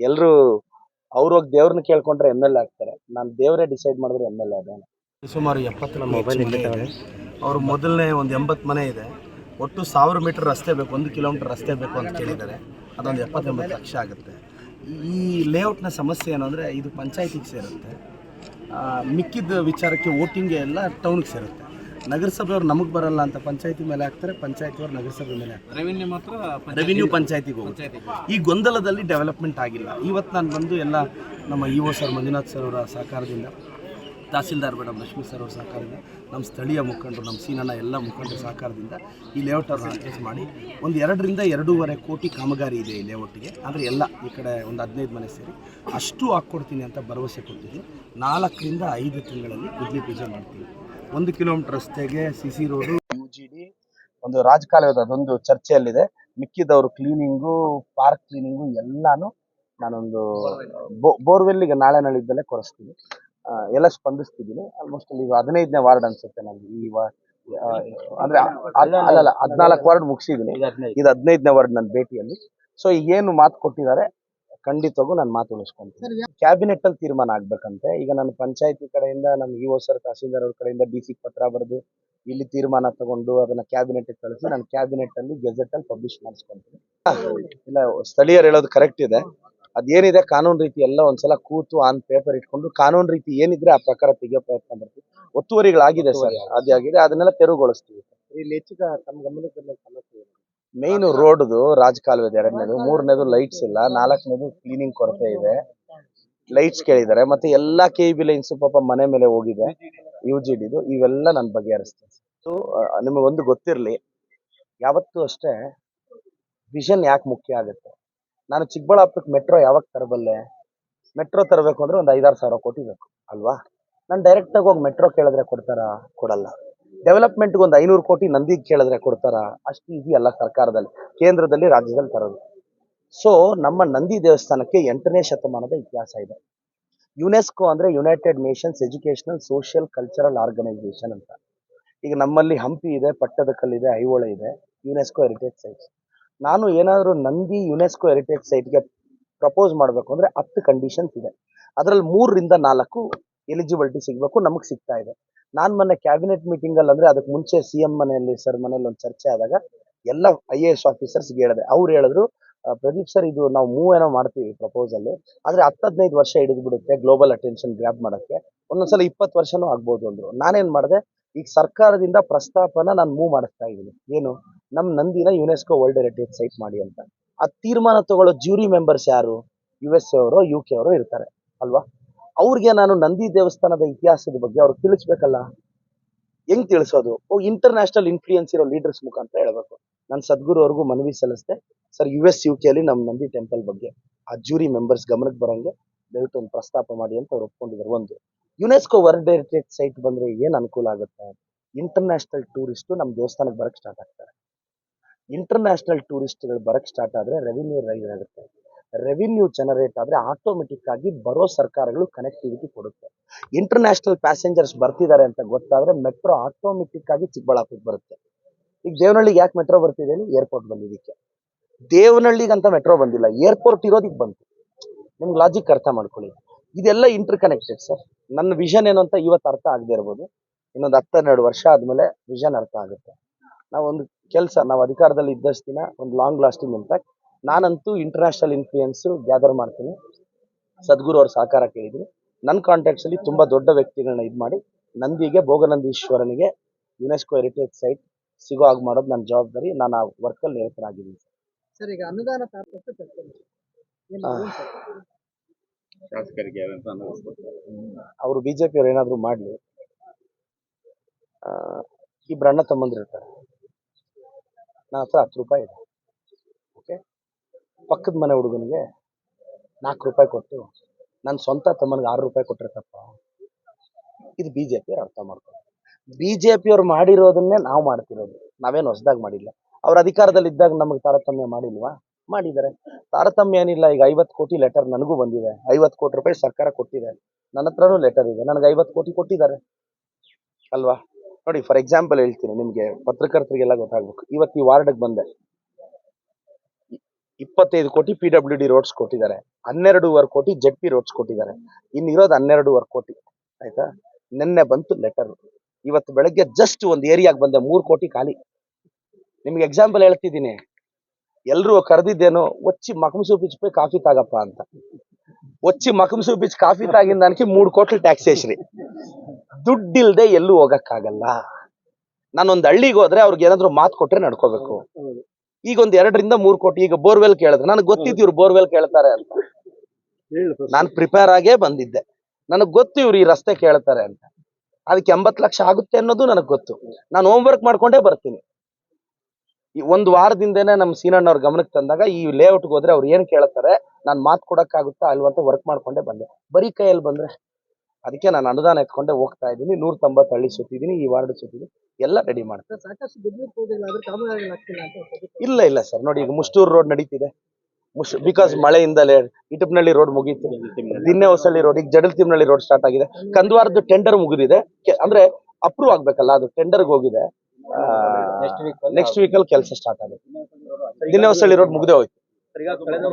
ಎಲ್ರು ಹೋಗಿ ದೇವ್ರನ್ನ ಕೇಳ್ಕೊಂಡ್ರೆ ಎಂ ಎಲ್ ಆಗ್ತಾರೆ. ನಾನು ದೇವರೇ ಡಿಸೈಡ್ ಮಾಡಿದ್ರೆ ಎಂ ಎಲ್ ಅದೇ ಸುಮಾರು ಎಪ್ಪತ್ತು ಮೊಬೈಲ್ ಇದ್ದಾವೆ ಅವರು. ಮೊದಲನೇ ಒಂದು ಎಂಬತ್ತು ಮನೆ ಇದೆ. ಒಟ್ಟು ಸಾವಿರ ಮೀಟರ್ ರಸ್ತೆ ಬೇಕು, ಒಂದು ಕಿಲೋಮೀಟರ್ ರಸ್ತೆ ಬೇಕು ಅಂತ ಕೇಳಿದ್ದಾರೆ. ಅದೊಂದು ಎಪ್ಪತ್ತೆಂಬತ್ತು ಲಕ್ಷ ಆಗುತ್ತೆ. ಈ ಲೇಔಟ್ನ ಸಮಸ್ಯೆ ಏನಂದರೆ ಇದು ಪಂಚಾಯತಿಗೆ ಸೇರುತ್ತೆ. ಮಿಕ್ಕಿದ ವಿಚಾರಕ್ಕೆ ವೋಟಿಂಗ್ಗೆ ಎಲ್ಲ ಟೌನ್ಗೆ ಸೇರುತ್ತೆ. ನಗರಸಭೆಯವ್ರು ನಮಗೆ ಬರಲ್ಲ ಅಂತ ಪಂಚಾಯತಿ ಮೇಲೆ ಹಾಕ್ತಾರೆ ಪಂಚಾಯತಿಯವ್ರು ನಗರಸಭೆ ಮೇಲೆ ಹಾಕ್ತಾರೆ. ರೆವಿನ್ಯೂ ಮಾತ್ರ ರೆವಿನ್ಯೂ ಪಂಚಾಯತಿಗೆ ಹೋಗುತ್ತೆ. ಈ ಗೊಂದಲದಲ್ಲಿ ಡೆವಲಪ್ಮೆಂಟ್ ಆಗಿಲ್ಲ. ಇವತ್ತು ನಾನು ಬಂದು ಎಲ್ಲ ನಮ್ಮ E O sir Manjunath sir ಅವರ ಸಹಕಾರದಿಂದ ತಹಸೀಲ್ದಾರ್ ಮೇಡಮ್ ಲಕ್ಷ್ಮಿ ಸರ್ ಅವರ ಸಹಕಾರದಿಂದ ನಮ್ಮ ಸ್ಥಳೀಯ ಮುಖಂಡರು ನಮ್ಮ ಸೀನಣ್ಣ ಎಲ್ಲ ಮುಖಂಡರ ಸಹಕಾರದಿಂದ ಈ ಲೇಔಟ್ ಲೇಔಟನ್ನು ಅಡ್ಜಸ್ಟ್ ಮಾಡಿ ಒಂದು ಎರಡರಿಂದ ಎರಡೂವರೆ ಕೋಟಿ ಕಾಮಗಾರಿ ಇದೆ ಈ ಲೇಔಟ್ಗೆ ಅಂದರೆ ಎಲ್ಲ ಈ ಕಡೆ ಒಂದು ಹದಿನೈದು ಮನೆ ಸೇರಿ ಅಷ್ಟು ಹಾಕ್ಕೊಡ್ತೀನಿ ಅಂತ ಭರವಸೆ ಕೊಟ್ಟಿದ್ದೀನಿ. ನಾಲ್ಕರಿಂದ ಐದು ತಿಂಗಳಲ್ಲಿ ಗುದ್ಲಿ ಪೂಜೆ ಮಾಡ್ತೀನಿ. ಒಂದು ಕಿಲೋಮೀಟರ್ ರಸ್ತೆಗೆ C C road. U G D ಒಂದು ರಾಜಕಾಲುವೆ ಅದೊಂದು ಚರ್ಚೆಯಲ್ಲಿದೆ. ಮಿಕ್ಕಿದವರು ಕ್ಲೀನಿಂಗು ಪಾರ್ಕ್ ಕ್ಲೀನಿಂಗು ಎಲ್ಲಾನು ನಾನೊಂದು ಬೋರ್ವೆಲ್ಗೆ ನಾಳೆ ನಾಳಿದ್ದಲ್ಲೇ ಕೊರೆಸ್ತೀನಿ. ಎಲ್ಲ ಸ್ಪಂದಿಸ್ತಿದ್ದೀನಿ. ಆಲ್ಮೋಸ್ಟ್ ಈಗ ಹದಿನೈದನೇ ವಾರ್ಡ್ ಅನ್ಸುತ್ತೆ ನನಗೆ ಈ ವಾರ್ಡ್ ಅಂದ್ರೆ ಅಲ್ಲ ಅಲ್ಲಲ್ಲ ಹದಿನಾಲ್ಕು ವಾರ್ಡ್ ಮುಗಿಸಿದ್ದೀನಿ. ಇದು ಹದಿನೈದನೇ ವಾರ್ಡ್ ನನ್ನ ಭೇಟಿಯಲ್ಲಿ. ಸೊ ಏನು ಮಾತು ಕೊಟ್ಟಿದ್ದಾರೆ? ಖಂಡಿತವಾಗೂ ನಾನು ಮಾತು ಉಳಿಸ್ಕೊಂತೀನಿ. ಕ್ಯಾಬಿನೆಟ್ ಅಲ್ಲಿ ತೀರ್ಮಾನ ಆಗ್ಬೇಕಂತೆ. ಈಗ ನಾನು ಪಂಚಾಯತಿ ಕಡೆಯಿಂದ ನಮ್ಮ ಇ ಒ ಸರ್ ತಹಸೀಲ್ದಾರ್ ಅವ್ರ ಕಡೆಯಿಂದ ಡಿ ಸಿ ಪತ್ರ ಬರೆದು ಇಲ್ಲಿ ತೀರ್ಮಾನ ತಗೊಂಡು ಅದನ್ನ ಕ್ಯಾಬಿನೆಟ್ ಕಳಿಸಿ ನಾನು ಕ್ಯಾಬಿನೆಟ್ ಅಲ್ಲಿ ಗೆಜೆಟ್ ಅಲ್ಲಿ ಪಬ್ಲಿಷ್ ಮಾಡಿಸ್ಕೊಂತೀನಿ. ಇಲ್ಲ ಸ್ಥಳೀಯರು ಹೇಳೋದು ಕರೆಕ್ಟ್ ಇದೆ. ಅದೇನಿದೆ ಕಾನೂನು ರೀತಿ ಎಲ್ಲ ಒಂದ್ಸಲ ಕೂತು ಆನ್ ಪೇಪರ್ ಇಟ್ಕೊಂಡು ಕಾನೂನು ರೀತಿ ಏನಿದ್ರೆ ಆ ಪ್ರಕಾರ ತೆಗಿಯೋ ಪ್ರಯತ್ನ ಮಾಡ್ತೀವಿ. ಒತ್ತುವರಿಗಳಾಗಿದೆ ಸರ್ ಅದೇ ಆಗಿದೆ ಅದನ್ನೆಲ್ಲ ತೆರವುಗೊಳಿಸ್ತೀವಿ ಇಲ್ಲಿ ಹೆಚ್ಚಿಗೆ ತಮ್ಮ ಗಮನಕ್ಕೆ ಸಮಸ್ಯೆ ಮೇನ್ ರೋಡ್ದು ರಾಜಕಾಲುವೆ ಎರಡನೇದು. ಮೂರನೇದು ಲೈಟ್ಸ್ ಇಲ್ಲ. ನಾಲ್ಕನೇದು ಕ್ಲೀನಿಂಗ್ ಕೊರತೆ ಇದೆ. ಲೈಟ್ಸ್ ಕೇಳಿದ್ದಾರೆ. ಮತ್ತೆ ಎಲ್ಲಾ ಕೆ ಬಿ ಲೈನ್ಸ್ ಪಾಪ ಮನೆ ಮೇಲೆ ಹೋಗಿದೆ. ಯು ಜಿ ಡಿದು ಇವೆಲ್ಲ ನಾನು ಬಗೆಹರಿಸ್ತೀನಿ. ಸೊ ನಿಮಗೆ ಒಂದು ಗೊತ್ತಿರಲಿ. ಯಾವತ್ತೂ ಅಷ್ಟೇ ವಿಷನ್ ಯಾಕೆ ಮುಖ್ಯ ಆಗುತ್ತೆ? ನಾನು ಚಿಕ್ಕಬಳ್ಳಾಪುರಕ್ಕೆ ಮೆಟ್ರೋ ಯಾವಾಗ ತರಬಲ್ಲೆ? ಮೆಟ್ರೋ ತರಬೇಕು ಅಂದ್ರೆ ಒಂದು ಐದಾರು ಸಾವಿರ ಕೋಟಿ ಬೇಕು ಅಲ್ವಾ? ನಾನು ಡೈರೆಕ್ಟ್ ಆಗಿ ಹೋಗಿ ಮೆಟ್ರೋ ಕೇಳಿದ್ರೆ ಕೊಡ್ತಾರಾ? ಕೊಡಲ್ಲ. ಡೆವಲಪ್ಮೆಂಟ್ಗೆ ಒಂದು ಐನೂರು ಕೋಟಿ ನಂದಿಗೆ ಕೇಳಿದ್ರೆ ಕೊಡ್ತಾರ? ಅಷ್ಟು ಇದೆಯಲ್ಲ ಸರ್ಕಾರದಲ್ಲಿ. ಕೇಂದ್ರದಲ್ಲಿ ರಾಜ್ಯದಲ್ಲಿ ತರೋದು. ಸೊ ನಮ್ಮ ನಂದಿ ದೇವಸ್ಥಾನಕ್ಕೆ ಎಂಟನೇ ಶತಮಾನದ ಇತಿಹಾಸ ಇದೆ. ಯುನೆಸ್ಕೋ ಅಂದ್ರೆ United Nations educational social cultural organisation ಅಂತ. ಈಗ ನಮ್ಮಲ್ಲಿ ಹಂಪಿ ಇದೆ ಪಟ್ಟದಕಲ್ಲಿದೆ ಐಹೊಳೆ ಇದೆ. ಯುನೆಸ್ಕೋ ಹೆರಿಟೇಜ್ ಸೈಟ್ಸ್ ನಾನು ಏನಾದರೂ ನಂದಿ ಯುನೆಸ್ಕೋ ಹೆರಿಟೇಜ್ ಸೈಟ್ಗೆ ಪ್ರಪೋಸ್ ಮಾಡಬೇಕು ಅಂದರೆ ಹತ್ತು ಕಂಡೀಷನ್ಸ್ ಇದೆ. ಅದರಲ್ಲಿ ಮೂರರಿಂದ ನಾಲ್ಕು ಎಲಿಜಿಬಿಲಿಟಿ ಸಿಗಬೇಕು, ನಮಗೆ ಸಿಗ್ತಾ ಇದೆ. ನಾನು ಮೊನ್ನೆ ಕ್ಯಾಬಿನೆಟ್ ಮೀಟಿಂಗ್ ಅಲ್ಲಿ ಅಂದ್ರೆ ಅದಕ್ಕೆ ಮುಂಚೆ ಸಿ ಎಂ ಮನೆಯಲ್ಲಿ ಸರ್ ಮನೆಯಲ್ಲಿ ಒಂದು ಚರ್ಚೆ ಆದಾಗ ಎಲ್ಲ ಐ ಎ ಎಸ್ ಆಫೀಸರ್ಸ್ಗೆ ಹೇಳಿದೆ. ಅವ್ರು ಹೇಳಿದ್ರು ಪ್ರದೀಪ್ ಸರ್ ಇದು ನಾವು ಮೂವ್ ಏನೋ ಮಾಡ್ತೀವಿ ಪ್ರಪೋಸಲ್ ಆದರೆ ಹತ್ತು ಹದಿನೈದು ವರ್ಷ ಹಿಡಿದು ಬಿಡುತ್ತೆ ಗ್ಲೋಬಲ್ ಅಟೆನ್ಷನ್ ಗ್ರ್ಯಾಬ್ ಮಾಡಕ್ಕೆ. ಒಂದೊಂದ್ಸಲ ಇಪ್ಪತ್ತು ವರ್ಷನೂ ಆಗ್ಬೋದು ಅಂದ್ರು. ನಾನೇನು ಮಾಡಿದೆ, ಈಗ ಸರ್ಕಾರದಿಂದ ಪ್ರಸ್ತಾಪನ ನಾನು ಮೂವ್ ಮಾಡಿಸ್ತಾ ಇದ್ದೀನಿ. ಏನು? ನಮ್ಮ ನಂದಿನ ಯುನೆಸ್ಕೋ ವರ್ಲ್ಡ್ ಹೆರಿಟೇಜ್ ಸೈಟ್ ಮಾಡಿ ಅಂತ. ಆ ತೀರ್ಮಾನ ತಗೊಳ್ಳೋ ಜ್ಯೂರಿ ಮೆಂಬರ್ಸ್ ಯಾರು? ಯು ಎಸ್ ಅವರು ಯು ಕೆ ಅವರು ಇರ್ತಾರೆ. ಅಲ್ವಾ? ಅವ್ರಿಗೆ ನಾನು ನಂದಿ ದೇವಸ್ಥಾನದ ಇತಿಹಾಸದ ಬಗ್ಗೆ ಅವ್ರಿಗೆ ತಿಳಿಸ್ಬೇಕಲ್ಲ? ಹೆಂಗ್ ತಿಳಿಸೋದು? ಓ ಇಂಟರ್ನ್ಯಾಷನಲ್ ಇನ್ಫ್ಲೂಯೆನ್ಸ್ ಇರೋ ಲೀಡರ್ಸ್ ಮುಖಾಂತರ ಹೇಳ್ಬೇಕು. ನಾನು ಸದ್ಗುರು ಅವ್ರಿಗೂ ಮನವಿ ಸಲ್ಲಿಸ್ದೆ. Sir U S U K ಅಲ್ಲಿ ನಮ್ಮ ನಂದಿ ಟೆಂಪಲ್ ಬಗ್ಗೆ ಆ ಜೂರಿ ಮೆಂಬರ್ಸ್ ಗಮನಕ್ಕೆ ಬರಂಗೆ ದಯವಿಟ್ಟು ಒಂದು ಪ್ರಸ್ತಾಪ ಮಾಡಿ ಅಂತ ಅವ್ರು ಒಪ್ಕೊಂಡಿದ್ದಾರೆ ಒಂದು ಯುನೆಸ್ಕೋ ವರ್ಲ್ಡ್ ಹೆರಿಟೇಜ್ ಸೈಟ್ ಬಂದ್ರೆ ಏನು ಅನುಕೂಲ ಆಗುತ್ತೆ? ಇಂಟರ್ನ್ಯಾಷನಲ್ ಟೂರಿಸ್ಟ್ ನಮ್ಮ ದೇವಸ್ಥಾನಕ್ಕೆ ಬರಕ್ಕೆ ಸ್ಟಾರ್ಟ್ ಆಗ್ತಾರೆ. ಇಂಟರ್ನ್ಯಾಷನಲ್ ಟೂರಿಸ್ಟ್ಗಳು ಬರಕ್ಕೆ ಸ್ಟಾರ್ಟ್ ಆದ್ರೆ ರೆವಿನ್ಯೂ ರೈಸ್ ಆಗುತ್ತೆ. ರೆವಿನ್ಯೂ ಜನರೇಟ್ ಆದ್ರೆ ಆಟೋಮೆಟಿಕ್ ಆಗಿ ಬರೋ ಸರ್ಕಾರಗಳು ಕನೆಕ್ಟಿವಿಟಿ ಕೊಡುತ್ತೆ. ಇಂಟರ್ನ್ಯಾಷನಲ್ ಪ್ಯಾಸೆಂಜರ್ಸ್ ಬರ್ತಿದ್ದಾರೆ ಅಂತ ಗೊತ್ತಾದ್ರೆ ಮೆಟ್ರೋ ಆಟೋಮೆಟಿಕ್ ಆಗಿ ಚಿಕ್ಕಬಳ್ಳಾಪುರಕ್ಕೆ ಬರುತ್ತೆ. ಈಗ ದೇವನಹಳ್ಳಿಗೆ ಯಾಕೆ ಮೆಟ್ರೋ ಬರ್ತಿದೆ ಹೇಳಿ? ಏರ್ಪೋರ್ಟ್ ಬಂದಿದ್ದಕ್ಕೆ. ದೇವನಹಳ್ಳಿಗೆ ಅಂತ ಮೆಟ್ರೋ ಬಂದಿಲ್ಲ. ಏರ್ಪೋರ್ಟ್ ಇರೋದಕ್ಕೆ ಬಂತು. ನಿಮ್ಗೆ ಲಾಜಿಕ್ ಅರ್ಥ ಮಾಡ್ಕೊಳ್ಳಿ. ಇದೆಲ್ಲ ಇಂಟರ್ ಕನೆಕ್ಟೆಡ್ ಸರ್ ನನ್ನ ವಿಷನ್ ಏನು ಅಂತ ಇವತ್ತು ಅರ್ಥ ಆಗದೆ ಇರ್ಬೋದು. ಇನ್ನೊಂದು ಹತ್ತೆರಡು ವರ್ಷ ಆದ್ಮೇಲೆ ವಿಷನ್ ಅರ್ಥ ಆಗುತ್ತೆ. ನಾವೊಂದು ಕೆಲಸ, ನಾವು ಅಧಿಕಾರದಲ್ಲಿ ಇದ್ದಷ್ಟು ದಿನ, ಒಂದು ಲಾಂಗ್ ಲಾಸ್ಟಿಂಗ್ ಇಂಪ್ಯಾಕ್ಟ್ ನಾನಂತೂ ಇಂಟರ್ನ್ಯಾಷನಲ್ ಇನ್ಫ್ಲೂಯೆನ್ಸ್ ಗ್ಯಾದರ್ ಮಾಡ್ತೀನಿ. ಸದ್ಗುರು ಅವ್ರ ಸಹಕಾರ ಕೇಳಿದ್ದೀನಿ. ನನ್ನ ಕಾಂಟ್ಯಾಕ್ಟ್ಸ್ ಅಲ್ಲಿ ತುಂಬಾ ದೊಡ್ಡ ವ್ಯಕ್ತಿಗಳನ್ನ ಇದು ಮಾಡಿ ನಂದಿಗೆ ಭೋಗನಂದೀಶ್ವರನಿಗೆ ಯುನೆಸ್ಕೋ ಹೆರಿಟೇಜ್ ಸೈಟ್ ಸಿಗೋ ಹಾಗೆ ಮಾಡೋದು ನನ್ನ ಜವಾಬ್ದಾರಿ. ನಾನು ಆ ವರ್ಕಲ್ಲಿ ನಿರತನಾಗಿದ್ದೀನಿ ಸರ್. ಈಗ ಅನುದಾನ ಅವರು ಬಿ ಜೆ ಪಿಯವ್ರು ಮಾಡ್ಲಿ. ಮಾಡಲಿ ಇಬ್ಬರು ಅಣ್ಣ ತಮ್ಮಂದಿರ್ತಾರೆ ಇರ್ತಾರೆ ನನ್ನ ಹತ್ರ ಹತ್ತು ರೂಪಾಯಿ ಇದೆ. ಪಕ್ಕದ ಮನೆ ಹುಡುಗನಿಗೆ ನಾಲ್ಕು ರೂಪಾಯಿ ಕೊಟ್ಟು ನನ್ನ ಸ್ವಂತ ತಮ್ಮನಿಗೆ ಆರು ರೂಪಾಯಿ ಕೊಟ್ಟಿರ್ತಪ್ಪ. ಇದು ಜೆ ಪಿಯವ್ರು ಅರ್ಥ ಮಾಡ್ಕೊಂಡು ಬಿಜೆಪಿ ಅವ್ರು ಮಾಡಿರೋದನ್ನೇ ನಾವು ಮಾಡ್ತಿರೋದು. ನಾವೇನು ಹೊಸದಾಗಿ ಮಾಡಿಲ್ಲ. ಅವ್ರ ಅಧಿಕಾರದಲ್ಲಿ ಇದ್ದಾಗ ನಮಗೆ ತಾರತಮ್ಯ ಮಾಡಿಲ್ವಾ? ಮಾಡಿದ್ದಾರೆ ತಾರತಮ್ಯ ಏನಿಲ್ಲ, ಈಗ ಐವತ್ತು ಕೋಟಿ ಲೆಟರ್ ನನಗೂ ಬಂದಿದೆ. ಐವತ್ತು ಕೋಟಿ ರೂಪಾಯಿ ಸರ್ಕಾರ ಕೊಟ್ಟಿದೆ. ನನ್ನ ಹತ್ರನೂ ಲೆಟರ್ ಇದೆ. ನನಗೆ ಐವತ್ತು ಕೋಟಿ ಕೊಟ್ಟಿದ್ದಾರೆ. ಅಲ್ವಾ? ನೋಡಿ ಫಾರ್ ಎಕ್ಸಾಂಪಲ್ ಹೇಳ್ತೀನಿ ನಿಮಗೆ. ಪತ್ರಕರ್ತರಿಗೆಲ್ಲ ಗೊತ್ತಾಗ್ಬೇಕು. ಇವತ್ತು ಈ ವಾರ್ಡ್ಗೆ ಬಂದೆ. ಇಪ್ಪತ್ತೈದು ಕೋಟಿ ಪಿ ಡಬ್ಲ್ಯೂ ಡಿ ರೋಡ್ಸ್ ಕೊಟ್ಟಿದ್ದಾರೆ. ಹನ್ನೆರಡೂವರೆ ಕೋಟಿ ಜೆಡ್ ಪಿ ರೋಡ್ಸ್ ಕೊಟ್ಟಿದ್ದಾರೆ. ಇನ್ನಿರೋದು ಹನ್ನೆರಡೂವರೆ ಕೋಟಿ, ಆಯ್ತಾ? ನಿನ್ನೆ ಬಂತು ಲೆಟರ್ ಇವತ್ತು ಬೆಳಗ್ಗೆ ಜಸ್ಟ್ ಒಂದು ಏರಿಯಾಗೆ ಬಂದೆ, ಮೂರು ಕೋಟಿ ಖಾಲಿ. ನಿಮ್ಗೆ ಎಕ್ಸಾಂಪಲ್ ಹೇಳ್ತಿದ್ದೀನಿ. ಎಲ್ರು ಕರೆದಿದ್ದೇನು, ಒಚ್ಚಿ ಮಕಮ್ ಸೂಪಿಚ್ಪೈ ಕಾಫಿ ತಾಗಪ್ಪ ಅಂತ. ಒಚ್ಚಿ ಮಕಮ್ ಸೂಪಿಚ್ ಕಾಫಿ ತಾಗಿಂದ ಅನ್ಕಿ ಮೂರು ಕೋಟಿ ಟ್ಯಾಕ್ಸ್ ಹೇಸ್ರಿ ದುಡ್ಡಿಲ್ದೆ ಎಲ್ಲೂ ಹೋಗಕ್ಕಾಗಲ್ಲ. ನಾನೊಂದು ಹಳ್ಳಿಗೆ ಹೋದ್ರೆ ಅವ್ರಿಗೆ ಏನಾದ್ರು ಮಾತು ಕೊಟ್ರೆ ನಡ್ಕೋಬೇಕು. ಈಗ ಒಂದ್ ಎರಡರಿಂದ ಮೂರ್ ಕೋಟಿ. ಈಗ ಬೋರ್ವೆಲ್ ಕೇಳಿದ್ರೆ ನನಗೆ ಗೊತ್ತಿತ್ತು ಇವ್ರು ಬೋರ್ವೆಲ್ ಕೇಳ್ತಾರೆ ಅಂತ. ನಾನು ಪ್ರಿಪೇರ್ ಆಗೇ ಬಂದಿದ್ದೆ. ನನಗೆ ಗೊತ್ತು ಇವ್ರು ಈ ರಸ್ತೆ ಕೇಳ್ತಾರೆ ಅಂತ. ಅದಕ್ಕೆ ಎಂಬತ್ತು ಲಕ್ಷ ಆಗುತ್ತೆ ಅನ್ನೋದು ನನಗೆ ಗೊತ್ತು. ನಾನು ಹೋಮ್ ವರ್ಕ್ ಮಾಡ್ಕೊಂಡೇ ಬರ್ತೀನಿ. ಈ ಒಂದು ವಾರದಿಂದನೇ ನಮ್ಮ ಸೀನಣ್ಣ ಅವ್ರ ಗಮನಕ್ಕೆ ತಂದಾಗ ಈ ಲೇಔಟ್ಗೆ ಹೋದ್ರೆ ಅವ್ರು ಏನ್ ಕೇಳ್ತಾರೆ ನಾನು ಮಾತು ಕೊಡಕ್ಕಾಗುತ್ತಾ ಅಲ್ವಾ ಅಂತ ವರ್ಕ್ ಮಾಡ್ಕೊಂಡೇ ಬಂದೆ. ಬರೀ ಕೈಯಲ್ಲಿ ಬಂದ್ರೆ. ಅದಕ್ಕೆ ನಾನು ಅನುದಾನ ಎತ್ಕೊಂಡೆ ಹೋಗ್ತಾ ಇದ್ದೀನಿ. ನೂರ ತೊಂಬತ್ತು ಹಳ್ಳಿ ಸುತ್ತಿದ್ದೀನಿ ಈ ವಾರ್ಡ್ ಸುತ್ತಿದ್ದೀನಿ. ಎಲ್ಲ ರೆಡಿ ಮಾಡ್ತೀನಿ. ಇಲ್ಲ ಇಲ್ಲ ಸರ್. ನೋಡಿ ಈಗ ಮುಷ್ಟೂರು ರೋಡ್ ನಡೀತಿದೆ. ಮುಶ್ ಬಿಕಾಸ್ ಮಳೆಯಿಂದಲೇ ಇಟಪ್ನಳ್ಳಿ ರೋಡ್ ಮುಗೀತು. ದಿನ್ನೆ ಹೊಸಳ್ಳಿ ರೋಡ್ ಈಗ ಜಡಲ್ ತಿಮ್ನಳ್ಳಿ ರೋಡ್ ಸ್ಟಾರ್ಟ್ ಆಗಿದೆ. ಕಂದ್ವಾರದ್ದು ಟೆಂಡರ್ ಮುಗಿದಿದೆ. ಅಂದ್ರೆ ಅಪ್ರೂವ್ ಆಗ್ಬೇಕಲ್ಲ ಅದು ಟೆಂಡರ್ಗೆ ಹೋಗಿದೆ. ನೆಕ್ಸ್ಟ್ ವೀಕಲ್ಲಿ ಅಲ್ಲಿ? ಕೆಲಸ ಸ್ಟಾರ್ಟ್ ಆಗುತ್ತೆ. ದಿನ್ನೆ ಹೊಸಳ್ಳಿ ರೋಡ್ ಮುಗಿದೇ ಹೋಯ್ತು.